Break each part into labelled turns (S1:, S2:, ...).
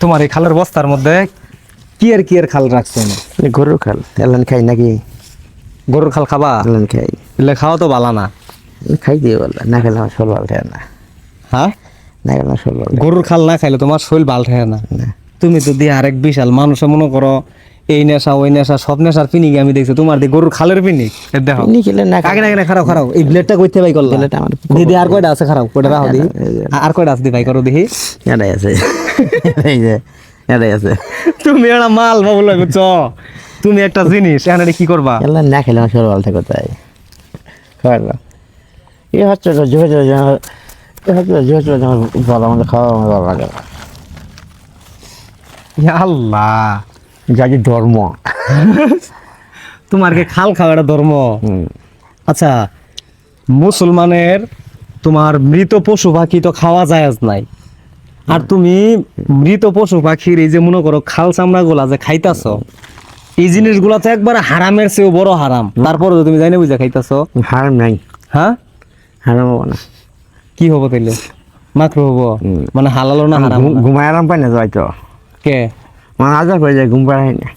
S1: তোমার এই খালের বস্তার মধ্যে কি আর কি আর খাল রাখছেন?
S2: গরুর খাল। এলান খাই নাকি?
S1: গরুর খাল খাবা?
S2: এলান খাই।
S1: এলে খাওয়া তো ভালো না।
S2: খাই দিয়ে বললা না খেলে আমার শরীর ভালো না।
S1: হ্যাঁ?
S2: না খেলে আমার শরীর ভালো
S1: গরুর খাল না খাইলে তোমার শরীর ভালো থাকে না। তুমি যদি দিয়ে আরেক বিশাল মানুষে মনে করো এই নেশা ওই নেশা সব নেশার পিনিক আমি দেখছি তোমার দিয়ে গরুর খালের পিনিক দেখো
S2: নি খেলে না
S1: আগে না আগে খারাপ খারাপ এই ব্লেডটা কইতে ভাই করলা
S2: ব্লেডটা আমার
S1: দিদি আর কয়টা আছে খারাপ কয়টা রাখো দিহি আর কয়টা আছে দি ভাই করো দিহি
S2: এটাই আছে এই যে এটাই আছে
S1: তুমি একটা মাল বাবু তুমি একটা জিনিস এখানে কি করবা
S2: এলান না খেলে আমার শোল ভালো থাকে তাই হচ্ছে জোরে জোরে এ হচ্ছে তো জোরে জোরে ভালো আমাদের খাওয়া আমার ভালো লাগে
S1: আল্লাহ
S2: যাকে ধর্ম।
S1: তোমার কি খাল খাওয়াটা ধর্ম। আচ্ছা মুসলমানের তোমার মৃত পশু পাখি তো খাওয়া যায় নাই। আর তুমি মৃত পশু পাখির এই যে মনে করো খাল চামড়া গুলা যে খাইতাছ এই জিনিসগুলা তো একবার হারামের চেয়েও বড় হারাম। তারপরে তুমি জানি বুঝে খাইতাছ।
S2: হারাম নাই।
S1: হ্যাঁ?
S2: হারাম হব না।
S1: কি হব তাইলে? মাত্র হব? মানে হালালো না হারাম
S2: ঘুম- ঘুমায় আরাম পাই না যাই তো
S1: কে?
S2: মানে আজার হয়ে যায় ঘুম পাড়াই না।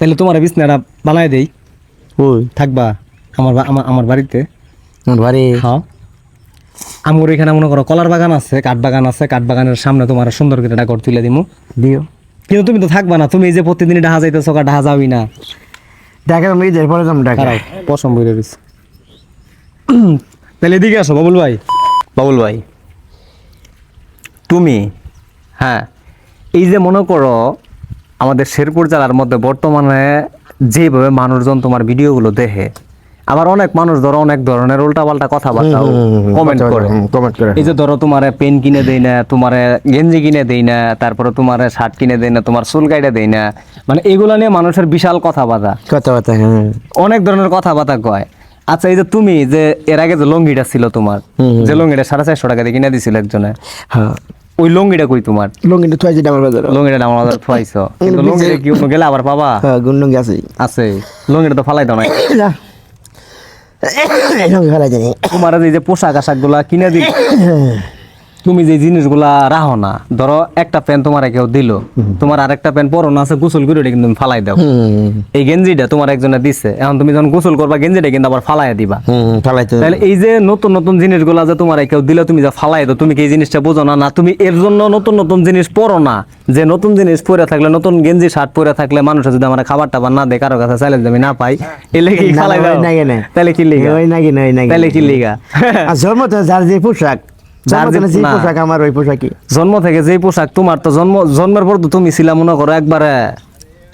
S1: তাহলে তোমার বিছনাটা বানাই দেই।
S2: ওই
S1: থাকবা আমার বা- আমার আমার বাড়িতে।
S2: আমার বাড়ি?
S1: হ্যাঁ আমার এখানে মনে করো কলার বাগান আছে কাঠ বাগান আছে কাঠ বাগানের সামনে তোমার সুন্দর করে একটা ঘর তুলে দিমু।
S2: দিও।
S1: কিন্তু তুমি তো থাকবা না তুমি এই যে প্রতিদিন ডাহা যাইতেছো কা ডাহা যাবি না।
S2: ডাকা আমি ঈদের পরে যাম ডাকা
S1: খারাপ পছন্দ হয়ে গেছে তাহলে এদিকে আসো বাবুল ভাই। বাবুল ভাই তুমি হ্যাঁ এই যে মনে করো আমাদের শেরপুর জেলার মধ্যে বর্তমানে যেভাবে মানুষজন তোমার ভিডিওগুলো দেখে আবার অনেক মানুষ ধরো অনেক ধরনের উল্টাপাল্টা কথাবার্তা কমেন্ট করে।
S2: কমেন্ট করে
S1: এই যে ধরো তোমার পেন কিনে দেই না তোমার গেঞ্জি কিনে দেই না তারপরে তোমার শার্ট কিনে দেই না তোমার চুল কাইটা দেই না মানে এগুলো নিয়ে মানুষের বিশাল কথাবার্তা।
S2: কথাবার্তা
S1: অনেক ধরনের কথাবার্তা কয়। আচ্ছা এই যে তুমি যে এর আগে যে লঙ্গিটা ছিল তোমার। যে লঙ্গিটা সাড়ে চারশো টাকা দিয়ে কিনে দিছিল একজনে
S2: হ্যাঁ।
S1: ওই লঙ্গিটা কই তোমার?
S2: লঙ্গিটা থুয়াই ডামার বাজার।
S1: লঙ্গিটা ডামার বাজার থুয়াইছো। কিন্তু লঙ্গিটা কি গেলে আবার পাবা?
S2: হ্যাঁ গুন্ডঙ্গি আছে
S1: আছে। লঙ্গিটা তো ফালাই দাও না
S2: লঙ্গি
S1: তোমার এই যে পোশাক আশাকগুলা কিনে দি তুমি যে জিনিসগুলা রাখো না ধরো একটা প্যান্ট তোমার কেউ দিল তোমার আরেকটা প্যান্ট পরো না আছে গোসল করে ওটা কিন্তু তুমি ফালাই দাও। এই গেঞ্জিটা তোমার একজনে দিচ্ছে এখন তুমি যখন গোসল করবা গেঞ্জিটা কিন্তু আবার ফালাই দিবা। তাহলে এই যে নতুন নতুন জিনিসগুলা যে তোমার কেউ দিলে তুমি যা ফালাই দাও তুমি কি এই জিনিসটা বোঝো না? না তুমি এর জন্য নতুন নতুন জিনিস পরো না। যে নতুন জিনিস পরে থাকলে নতুন গেঞ্জি শার্ট পরে থাকলে মানুষের যদি আমার খাবার টাবার না দেয় কারও কাছে চ্যালেঞ্জ আমি না পাই এলে কি ফালাই দাও? তাহলে কি লিগা? তাহলে কি লিগা?
S2: আর জন্ম তো যার যে পোশাক। পোশাক আমার ওই পোশাকই।
S1: জন্ম থেকে যেই পোশাক তোমার তো জন্ম জন্মের পর তো তুমি ছিলা মনে করো একবারে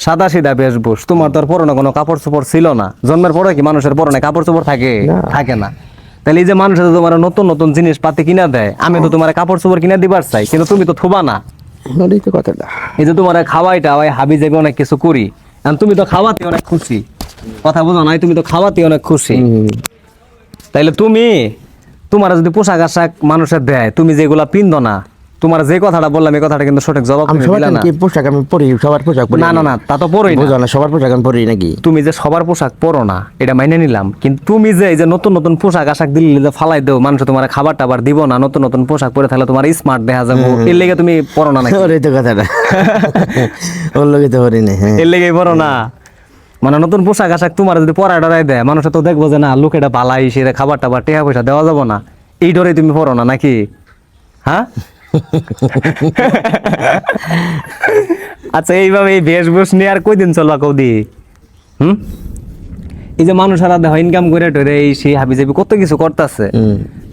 S1: সাদা সিধা বেশভূষ। তোমার তো আর পরনে কোনো কাপড় চোপড় ছিল না। জন্মের পরে কি মানুষের পরনে কাপড় চোপড় থাকে? থাকে না। তাহলে এই যে তোমার নতুন নতুন জিনিস পাতি কিনা দেয় আমি তো তোমার কাপড় চোপড় কিনা দিবার চাই কিন্তু তুমি তো থুবা না। এই যে তোমার খাওয়াই টাওয়াই হাবি যাবে অনেক কিছু করি। তুমি তো খাওয়াতে অনেক খুশি। কথা বোঝো নাই তুমি তো খাওয়াতে অনেক খুশি। তাইলে তুমি তোমার যদি পোশাক আশাক মানুষের দেয় তুমি যেগুলা পিন্ধো না তোমার যে কথাটা বললাম এই কথাটা কিন্তু সঠিক জবাব
S2: আমি
S1: তুমি দিলা না।
S2: কি পোশাক আমি পরি সবার পোশাক পরি
S1: না না না তা তো পরোই না।
S2: না সবার পোশাক আমি পরি নাকি?
S1: তুমি যে সবার পোশাক পরো না এটা মাইনে নিলাম। কিন্তু তুমি যে এই যে নতুন নতুন পোশাক আশাক দিলে যে ফালাই দেও মানুষ তোমার খাবার টাবার দিব না নতুন নতুন পোশাক পরে তাহলে তোমার স্মার্ট দেখা যাব। এর লেগে তুমি পরো না নাকি?
S2: ওটাই তো কথাটা। ওর লোকে তো পরি না হ্যাঁ।
S1: এর লেগেই পরো না। মানে নতুন পোশাক আশাক তোমার যদি পরায় ডরাই দেয়, মানুষ তো দেখব যে না লোক এটা পালাই সে খাবার টাবার টেহা পয়সা দেওয়া যাব না। এই ডরে তুমি পরো না নাকি? হ্যাঁ? আচ্ছা এইভাবে এই বেশভূষ নিয়ে আর কয়দিন চলবা কৌদি? হুম? এই যে মানুষ সারা ইনকাম করে টরে, এই সেই হাবি যাবি কত কিছু করতেছে।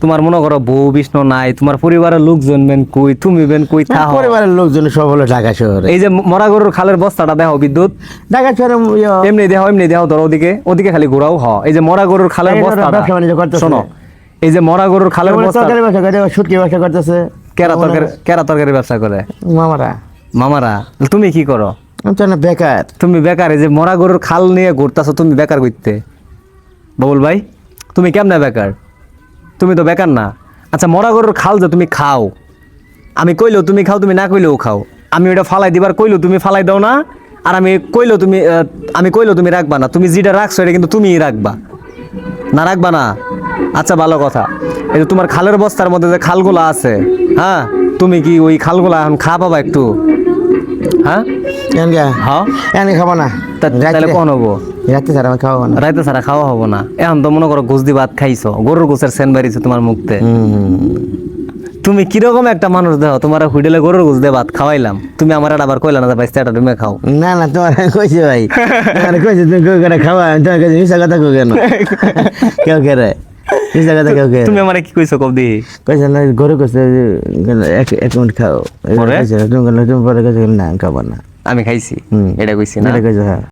S1: তোমার মনে করো বউ বিষ্ণু নাই তোমার পরিবারের লোকজন বেন কই তুমি বেন কই থাহ
S2: পরিবারের লোকজন সব হলো ঢাকা শহরে।
S1: এই যে মরা গরুর খালের বস্তাটা দেখো বিদ্যুৎ।
S2: ঢাকা শহরে ইয়ে,
S1: এমনি দেহ এমনি দেহ ধরো ওদিকে ওদিকে খালি ঘোরাও হ এই যে মরা গরুর খালের বস্তাটা। শোনো এই যে মরা গরুর খালের বস্তা
S2: তরকারি ব্যবসা করে শুটকি ব্যবসা করতেছে।
S1: কেরা তরকারি কেরা তরকারি ব্যবসা করে?
S2: মামারা।
S1: মামারা? তুমি কি করো?
S2: আমি তো না বেকার।
S1: তুমি বেকার এই যে মরা গরুর খাল নিয়ে ঘুরতাছো তুমি বেকার করতে বাবুল ভাই তুমি কেমনে বেকার? তুমি তো বেকার না। আচ্ছা মরা গরুর খাল যে তুমি খাও, আমি কইলেও তুমি খাও, তুমি না কইলেও খাও। আমি ওটা ফালাই দিবার, কইলেও তুমি ফালাই দাও না, আর আমি কইলেও তুমি আমি কইলেও তুমি রাখবা না। তুমি যেটা রাখছো, এটা কিন্তু তুমিই রাখবা। না রাখবা না? আচ্ছা ভালো কথা। এই তোমার খালের বস্তার মধ্যে যে খালগুলা আছে হ্যাঁ? তুমি কি ওই খালগুলা এখন খা পাবা একটু? হ্যাঁ?
S2: এনকে
S1: হ্যাঁ।
S2: এনে খাব না।
S1: তাহলে কখন হব?
S2: রাত্রে ছাড়া আমি খাব না।
S1: ছাড়া খাওয়া হব না। এখন তো মনে করো ঘুষ দি ভাত খাইছো গরুর গোছের সেন বাড়িছে তোমার মুখতে। তুমি কীরকম একটা মানুষ দেখো তোমার হুইডেলে গরুর গোছ দিয়ে ভাত খাওয়াইলাম। তুমি আমার আবার কইলা না ভাই সেটা তুমি খাও।
S2: না না তোমার কইছে ভাই। তোমার কইছে তুমি কেউ করে খাওয়া? আমি তোমার কাছে মিশা কথা কেউ কেন? কেউ করে মিশা কথা কেউ কে
S1: তুমি আমার কি কইছো কব দি
S2: কইছে না গরু কইছে এক এক মিনিট খাও।
S1: পরে?
S2: তুমি তুমি পরে কইছে না খাব না।
S1: আমি খাইছি।
S2: হুম।
S1: এটা কইছি না।
S2: এটা কইছে হ্যাঁ।